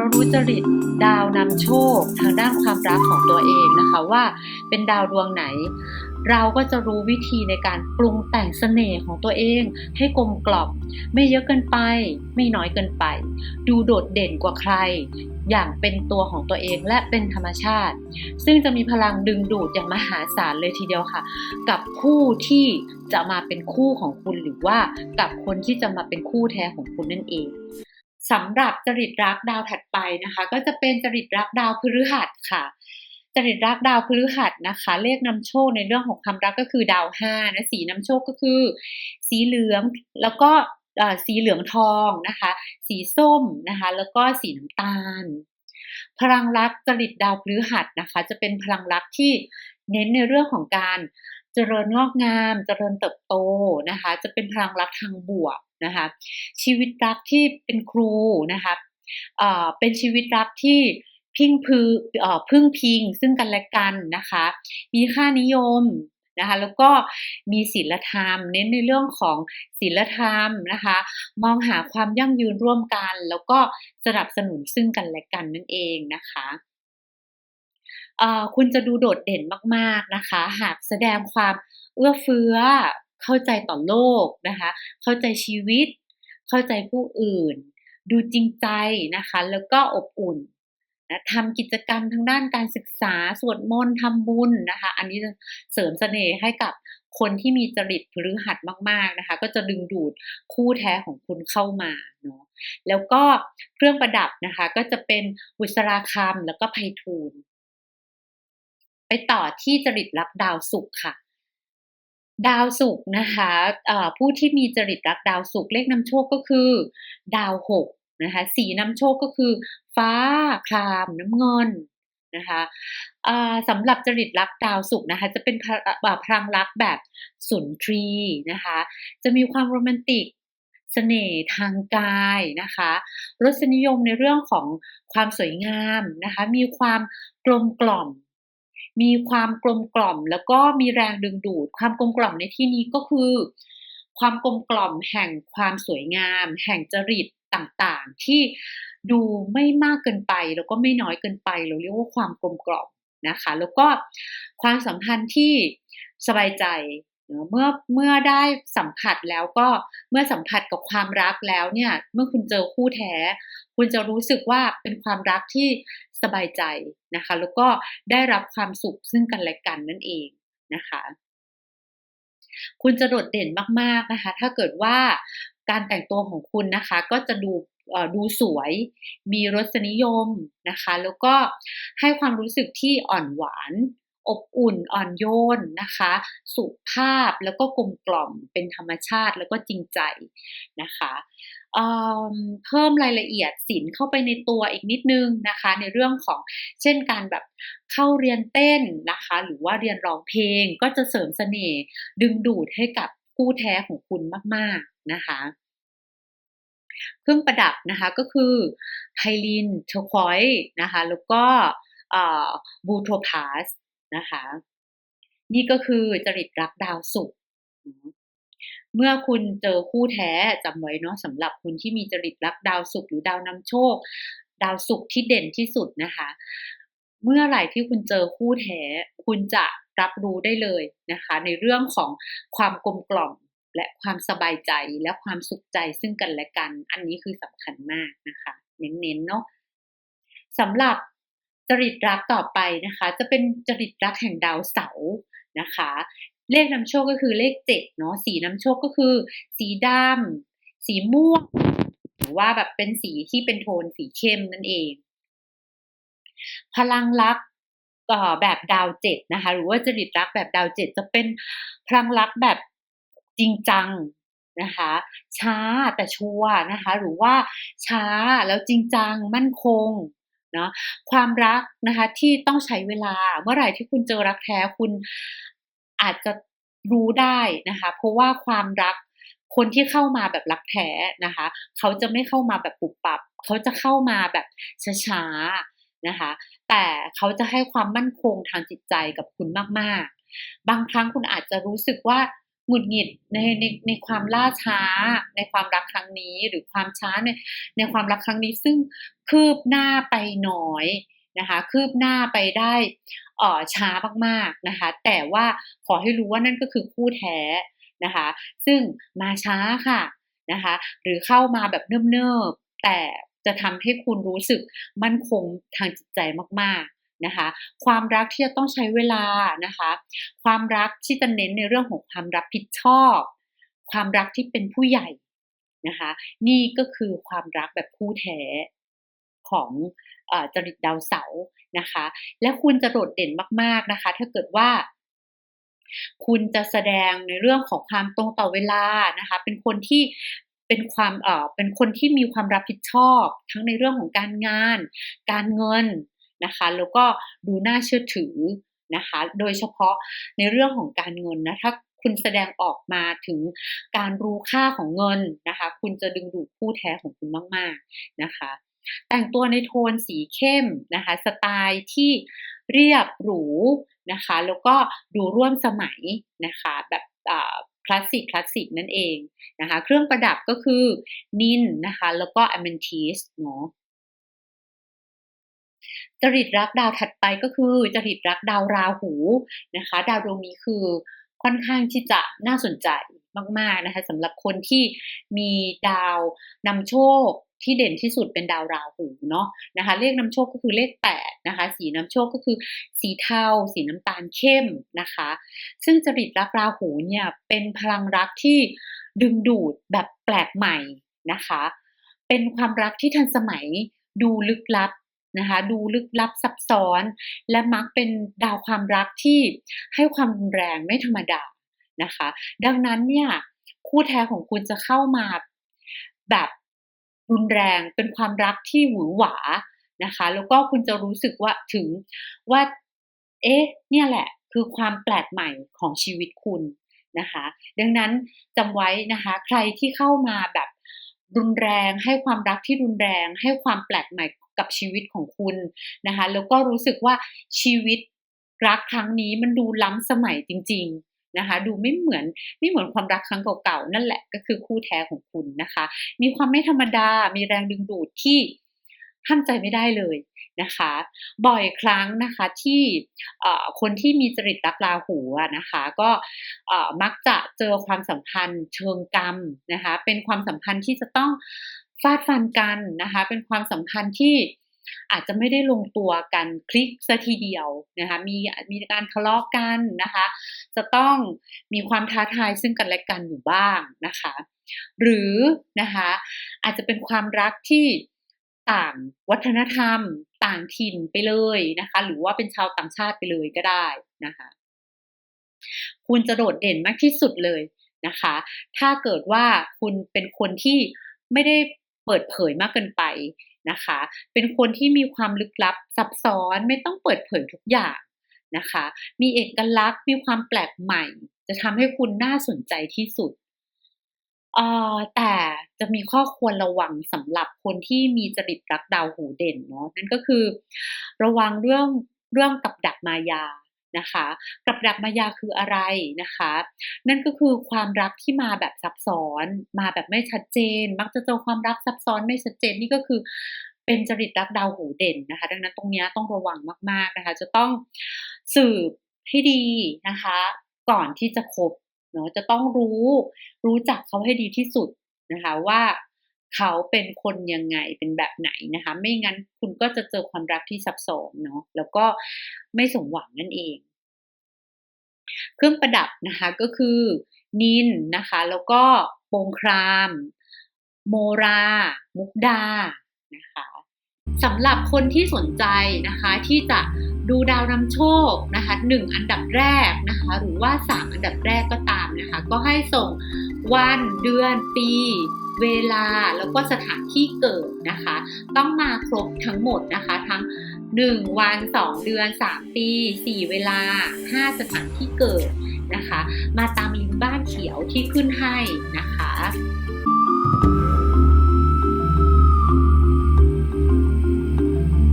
เรารู้จริตดาวนำโชคทางด้านความรักของตัวเองนะคะว่าเป็นดาวดวงไหน เราก็จะรู้วิธีในการปรุงแต่งเสน่ห์ของตัวเอง ให้กลมกล่อมไม่เยอะเกินไป ไม่น้อยเกินไป ดูโดดเด่นกว่าใคร อย่างเป็นตัวของตัวเองและเป็นธรรมชาติ ซึ่งจะมีพลังดึงดูดอย่างมหาศาลเลยทีเดียวค่ะ กับคู่ที่จะมาเป็นคู่ของคุณหรือว่ากับคนที่จะมาเป็นคู่แท้ของคุณนั่นเอง สำหรับจริตรักดาวถัดไปนะคะ ก็จะเป็นจริตรักดาวพฤหัสค่ะ จริตรักดาวพฤหัสนะคะ เลขนำโชคในเรื่องของความรักก็คือดาวห้านะสีนำโชคก็คือ สีเหลืองแล้วก็สีเหลืองทองนะคะ สีส้มนะคะ แล้วก็สีน้ำตาล พลังรักจริตดาวพฤหัสนะคะ จะเป็นพลังรักที่เน้นในเรื่องของการ เจริญงอกงาม เจริญเติบโตนะคะ จะเป็นพลังรักทางบวกนะคะ ชีวิตรักที่เป็นครูนะคะเป็นชีวิตรักที่พิงพือพึ่งพิงซึ่งกันและกันนะคะ มีค่านิยมนะคะแล้วก็มีศีลธรรม เน้นในเรื่องของศีลธรรมนะคะ มองหาความยั่งยืนร่วมกัน แล้วก็สนับสนุนซึ่งกันและกันนั่นเองนะคะ คุณจะดูโดดเด่นมากๆนะคะ หากแสดงความเอื้อเฟื้อ เข้าใจต่อโลกนะคะ เข้าใจชีวิต เข้าใจผู้อื่น ดูจริงใจนะคะ แล้วก็อบอุ่นนะทำกิจกรรมทางด้านการศึกษาสวดมนต์ทำบุญนะคะ อันนี้จะเสริมเสน่ห์ให้กับคนที่มีจริตพฤหัสมาก ๆนะคะ ก็จะดึงดูดคู่แท้ของคุณเข้ามาเนาะแล้วก็เครื่องประดับนะคะ ก็จะเป็นบุษราคำแล้วก็ไพฑูรย์ ไปต่อที่จริตรักดาวศุกร์ค่ะ ดาวศุกร์นะคะผู้ที่มีจริตรักดาวศุกร์เลขนำโชคก็คือ ดาวหกนะคะสีนำโชคก็คือ ฟ้าครามน้ำเงินนะคะสำหรับจริตรักดาวศุกนะคะ จะเป็นพลังรักแบบสุนทรีนะคะ จะมีความโรแมนติกสเสน่ห์ทางกายนะคะรสนิยมในเรื่องของความสวยงามนะคะ มีความกลมกล่อม มีความกลมกล่อม แล้วก็มีแรงดึงดูด ความกลมกล่อมในที่นี้ก็คือ ความกลมกล่อมแห่งความสวยงาม แห่งจริตต่างๆ ที่ดูไม่มากเกินไป แล้วก็ไม่น้อยเกินไป เราเรียกว่าความกลมกล่อมนะคะ แล้วก็ความสัมพันธ์ที่สบายใจเมื่อเมื่อได้สัมผัสแล้วก็เมื่อสัมผัสกับความรักแล้วเนี่ย เมื่อคุณเจอคู่แท้ คุณจะรู้สึกว่าเป็นความรักที่ สบายใจนะคะ แล้วก็ได้รับความสุขซึ่งกันและกันนั่นเองนะคะ คุณจะโดดเด่นมากๆนะคะ ถ้าเกิดว่าการแต่งตัวของคุณนะคะ ก็จะดูดูสวย มีรสนิยมนะคะ แล้วก็ให้ความรู้สึกที่อ่อนหวานอบอุ่นอ่อนโยนนะคะ สุภาพแล้วก็กลมกล่อมเป็นธรรมชาติแล้วก็จริงใจนะคะ เพิ่มรายละเอียดศิลเข้าไปในตัวอีกนิดนึงนะคะ ในเรื่องของเช่นการแบบเข้าเรียนเต้นนะคะ หรือว่าเรียนร้องเพลงก็จะเสริมเสน่ห์ดึงดูดให้กับคู่แท้ของคุณมาก ๆนะคะ เครื่องประดับนะคะก็คือไพลินเทอร์ควอยนะคะ แล้วก็บูโทพาสนะคะ นี่ก็คือจริตรักดาวสุข เมื่อคุณเจอคู่แท้จำไว้เนาะสำหรับคุณที่มีจริตรักดาวสุขหรือดาวนำโชค ดาวสุขที่เด่นที่สุดนะคะ เมื่อไหร่ที่คุณเจอคู่แท้คุณจะรับรู้ได้เลยนะคะ ในเรื่องของความกลมกล่อมและความสบายใจและความสุขใจซึ่งกันและกัน อันนี้คือสำคัญมากนะคะ เน้นๆเนาะสำหรับจริตรักต่อไปนะคะ จะเป็นจริตรักแห่งดาวเสาร์นะคะ เลขนำโชคก็คือเลขเจ็ดเนาะสีนำโชคก็คือ สีดำสีม่วงหรือว่าแบบเป็นสีที่เป็นโทนสีเข้มนั่นเอง พลังรักแบบดาวเจ็ดนะคะ หรือว่าจริตรักแบบดาวเจ็ดจะเป็นพลังรักแบบจริงจังนะคะ ช้าแต่ชัวนะคะ หรือว่าช้าแล้วจริงจังมั่นคงเนาะความรักนะคะที่ต้องใช้เวลาเมื่อไหร่ที่คุณเจอรักแท้คุณอาจจะ รู้ได้นะคะ เพราะว่าความรักคนที่เข้ามาแบบรักแท้นะคะ เขาจะไม่เข้ามาแบบปุบปับ เขาจะเข้ามาแบบช้าๆนะคะ แต่เขาจะให้ความมั่นคงทางจิตใจกับคุณมากๆ บางครั้งคุณอาจจะรู้สึกว่าหงุดหงิดในในในความล่าช้า ในความรักครั้งนี้หรือความช้าในในความรักครั้งนี้ซึ่งคืบหน้าไปน้อยนะคะ คืบหน้าไปได้ เอ่อช้ามากๆนะคะ แต่ว่าขอให้รู้ว่านั่นก็คือคู่แท้นะคะ ซึ่งมาช้าค่ะนะคะ หรือเข้ามาแบบเนิบๆแต่จะทำให้คุณรู้สึกมั่นคงทางจิตใจมากๆนะคะความรักที่จะต้องใช้เวลานะคะ ความรักที่จะเน้นในเรื่องของความรับผิดชอบ ความรักที่เป็นผู้ใหญ่นะคะ นี่ก็คือความรักแบบคู่แท้ ของอจริตดาวเสาร์นะคะ และคุณจะโดดเด่นมาก ๆนะคะ ถ้าเกิดว่าคุณจะแสดงในเรื่องของความตรงต่อเวลานะคะ เป็นคนที่เป็นความเอ่อเป็นคนที่มีความรับผิดชอบ ทั้งในเรื่องของการงาน การเงินนะคะ แล้วก็ดูน่าเชื่อถือนะคะ โดยเฉพาะในเรื่องของการเงินนะถ้าคุณแสดงออกมาถึงการรู้ค่าของเงินนะคะ คุณจะดึงดูดคู่แท้ของคุณมาก ๆนะคะ แต่งตัวในโทนสีเข้มนะคะสไตล์ที่เรียบหรูนะคะแล้วก็ดูร่วมสมัยนะคะแบบคลาสสิกคลาสสิกนั่นเองนะคะเครื่องประดับก็คือนินนะคะแล้วก็อเมนทีสเนาะจริตรักดาวถัดไปก็คือจริตรักดาวราหูนะคะ ดาวดวงนี้คือค่อนข้างที่จะน่าสนใจมากๆนะคะสำหรับคนที่มีดาวนำโชค ที่เด่นที่สุดเป็นดาวราหูเนาะนะคะเลขนำโชคก็คือเลข8นะคะสีนำโชคก็คือสีเทาสีน้ำตาลเข้มนะคะ ซึ่งจริตรักราหูเนี่ยเป็นพลังรักที่ดึงดูดแบบแปลกใหม่นะคะ เป็นความรักที่ทันสมัยดูลึกลับนะคะดูลึกลับซับซ้อน และมักเป็นดาวความรักที่ให้ความรุนแรงไม่ธรรมดานะคะ ดังนั้นเนี่ยคู่แท้ของคุณจะเข้ามาแบบ รุนแรงเป็นความรักที่หวือหวานะคะ แล้วก็คุณจะรู้สึกว่าถึงว่า เอ๊ะ เนี่ยแหละ คือความแปลกใหม่ของชีวิตคุณนะคะ ดังนั้นจำไว้นะคะ ใครที่เข้ามาแบบรุนแรงให้ความรักที่รุนแรง ให้ความแปลกใหม่กับชีวิตของคุณนะคะ แล้วก็รู้สึกว่าชีวิตรักครั้งนี้มันดูล้ำสมัยจริง ๆ นะคะ ดูไม่เหมือนไม่เหมือนความรักครั้งเก่าๆนั่นแหละก็คือคู่แท้ของคุณนะคะ มีความไม่ธรรมดา มีแรงดึงดูดที่ห้ามใจไม่ได้เลยนะคะ บ่อยครั้งนะคะที่คนที่มีจริตรักราหูนะคะ ก็มักจะเจอความสัมพันธ์เชิงกรรมนะคะ เป็นความสัมพันธ์ที่จะต้องฟาดฟันกันนะคะ เป็นความสัมพันธ์ที่ อาจจะไม่ได้ลงตัวกันคลิกซะทีเดียวนะคะมีมีการทะเลาะกันนะคะ จะต้องมีความท้าทายซึ่งกันและกันอยู่บ้างนะคะ หรือนะคะอาจจะเป็นความรักที่ต่างวัฒนธรรม ต่างถิ่นไปเลยนะคะ หรือว่าเป็นชาวต่างชาติไปเลยก็ได้นะคะคุณจะโดดเด่นมากที่สุดเลยนะคะ ถ้าเกิดว่าคุณเป็นคนที่ไม่ได้ เปิดเผยมากเกินไปนะคะ เป็นคนที่มีความลึกลับซับซ้อนไม่ต้องเปิดเผยทุกอย่างนะคะ มีเอกลักษณ์มีความแปลกใหม่ จะทำให้คุณน่าสนใจที่สุดเอ่อแต่จะมีข้อควรระวังสำหรับคนที่มีจริตรักดาวหูเด่นเนาะนั่นก็คือ ระวังเรื่องเรื่องกับดักมายา นะคะกับดักมายาคืออะไรนะคะ นั่นก็คือความรักที่มาแบบซับซ้อน มาแบบไม่ชัดเจน มักจะเจอความรักซับซ้อนไม่ชัดเจนนี่ก็คือเป็นจริตรักดาวหูเด่นนะคะ ดังนั้นตรงนี้ต้องระวังมาก ๆนะคะ จะต้องสืบให้ดีนะคะ ก่อนที่จะคบเนาะจะต้องรู้รู้จักเขาให้ดีที่สุดนะคะว่า เขาเป็นคนยังไงเป็นแบบไหนนะคะ ไม่งั้นคุณก็จะเจอความรักที่ซับซ้อนเนาะแล้วก็ไม่สมหวังนั่นเอง เครื่องประดับนะคะก็คือนินนะคะ แล้วก็โปงคราม โมรา มุกดานะคะสำหรับคนที่สนใจนะคะที่จะดูดาวนำโชคนะคะหนึ่งอันดับแรกนะคะ หรือว่าสามอันดับแรกก็ตามนะคะ ก็ให้ส่งวันเดือนปี เวลาแล้วก็สถานที่เกิดนะคะ ต้องมาครบทั้งหมดนะคะ ทั้ง 1 วัน 2 เดือน 3 ปี 4 เวลา 5 สถานที่เกิดนะคะ มาตามลิงก์บ้านเขียวที่ขึ้นให้นะคะ